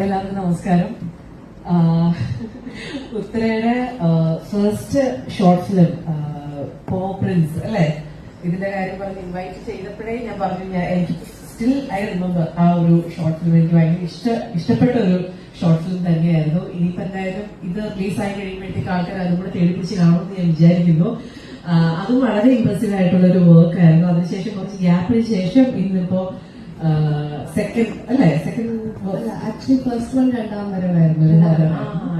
എല്ലാവർക്കും നമസ്കാരം. ഉത്തരയുടെ ഫസ്റ്റ് ഷോർട്ട് ഫിലിം പോ പ്രിൻസ് അല്ലേ? ഇതിന്റെ കാര്യം പറഞ്ഞ് ഇൻവൈറ്റ് ചെയ്തപ്പോഴേ ഞാൻ പറഞ്ഞു ഞാൻ എനിക്ക് സ്റ്റിൽ ഐ റിമെമ്പർ ആ ഒരു ഷോർട്ട് ഫിലിം എനിക്ക് ഭയങ്കര ഇഷ്ട ഇഷ്ടപ്പെട്ട ഒരു ഷോർട്ട് ഫിലിം തന്നെയായിരുന്നു. ഇനിയിപ്പോ എന്തായാലും ഇത് റിലീസ് ആയി കഴിയുമ്പോഴത്തേക്ക് ആൾക്കാർ അതും കൂടെ തേടിപ്പിച്ച് കാണുമെന്ന് ഞാൻ വിചാരിക്കുന്നു. അതും വളരെ ഇമ്പ്രസീവ് ആയിട്ടുള്ള ഒരു വർക്ക് ആയിരുന്നു. അതിനുശേഷം കുറച്ച് ഗ്യാപ്പിന് ശേഷം ഇന്നിപ്പോ സെക്കൻഡ് അല്ലേ? സെക്കൻഡ് ആക്ച്വലി ഫസ്റ്റ് വൺ രണ്ടാം വരവായിരുന്നു. ഒരു ആ, വരവ്.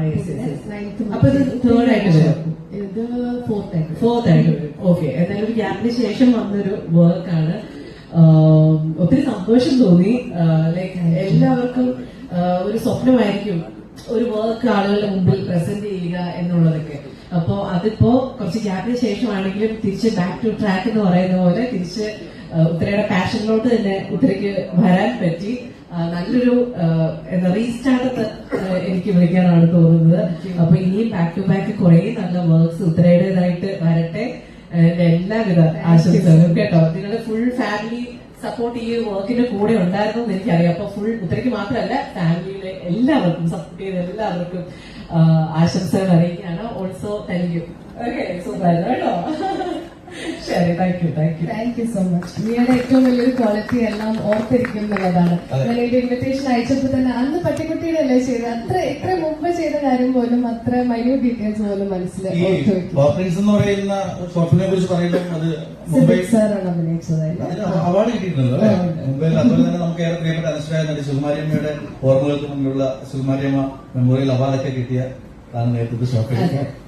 yes, yes, പിന്നെ അപ്പൊ ഇത് month third ആയിട്ട് വരും. ഇത് ഫോർത്ത് ആയിട്ട് വരും. ഫോർത്ത് ആയിട്ട് വരും. ഓക്കെ എന്തായാലും ഒരു ഗ്യാപ്പിന് ശേഷം വന്നൊരു വർക്കാണ് ഒത്തിരി സന്തോഷം തോന്നി. ലൈക്ക് എല്ലാവർക്കും ഒരു സ്വപ്നമായിരിക്കും ഒരു വർക്ക് ആളുകളുടെ മുമ്പിൽ പ്രസന്റ് ചെയ്യുക എന്നുള്ളതൊക്കെ. അപ്പോ അതിപ്പോ കുറച്ച് ഗ്യാപ്പിന് ശേഷമാണെങ്കിലും തിരിച്ച് ബാക്ക് ടു ട്രാക്ക് എന്ന് പറയുന്ന പോലെ തിരിച്ച് ഉത്തരയുടെ പാഷനിലോട്ട് തന്നെ ഉത്തരയ്ക്ക് വരാൻ പറ്റി. നല്ലൊരു എന്താ റീസ്റ്റാർട്ട് എനിക്ക് വിളിക്കാനാണ് തോന്നുന്നത്. അപ്പൊ ഇനിയും ബാക്ക് ടു ബാക്ക് കുറെ നല്ല വർക്ക്സ് ഉത്തരയുടേതായിട്ട് വരട്ടെ. എല്ലാവിധ ആശംസകളും കേട്ടോ. ഫാമിലി സപ്പോർട്ട് ഈ വർക്കിന്റെ കൂടെ ഉണ്ടായിരുന്നു എന്ന് എനിക്കറിയാം. അപ്പൊ ഫുൾ ഉത്തരയ്ക്ക് മാത്രമല്ല ഫാമിലിയിലെ എല്ലാവർക്കും സപ്പോർട്ട് ചെയ്ത എല്ലാവർക്കും ആശംസകൾ അറിയിക്കുകയാണ്. ഓൾസോ താങ്ക് യു ഓക്കെ കേട്ടോ. ശരി thank you thank you thank you so much നിങ്ങളുടെ ഏറ്റവും വലിയൊരു ക്വാളിറ്റി എല്ലാം ഓർത്തിരിക്കും എന്നുള്ളതാണ് ഞാൻ ഇൻവിറ്റേഷൻ അയച്ചപ്പോൾ തന്നെ അന്ന് പട്ടിക്കുട്ടിയുടെ അല്ലേ ചെയ്ത് അത്ര ഇത്ര മുമ്പ് ചെയ്ത കാര്യം പോലും അത്ര മൈന്യൂട്ട് ഡീറ്റെയിൽസ് പോലും മനസ്സിലായി എന്ന് പറയുന്ന കുറിച്ച് പറയുമ്പോൾ അത് മുംബൈ സാറാണ് അവാർഡ് കിട്ടിയിട്ടുണ്ടല്ലോ അല്ലേ മുംബൈയിൽ അതുപോലെ തന്നെ നമുക്ക് ഏറെ പ്രിയപ്പെട്ട നടി സുകുമാരിയമ്മയുടെ ഓർമ്മകൾക്ക് മുന്നിലുള്ള സുകുമാരിയമ്മ മെമ്മോറിയൽ അവാർഡൊക്കെ കിട്ടിയ ആണ് നേരത്തെ ഫിലിം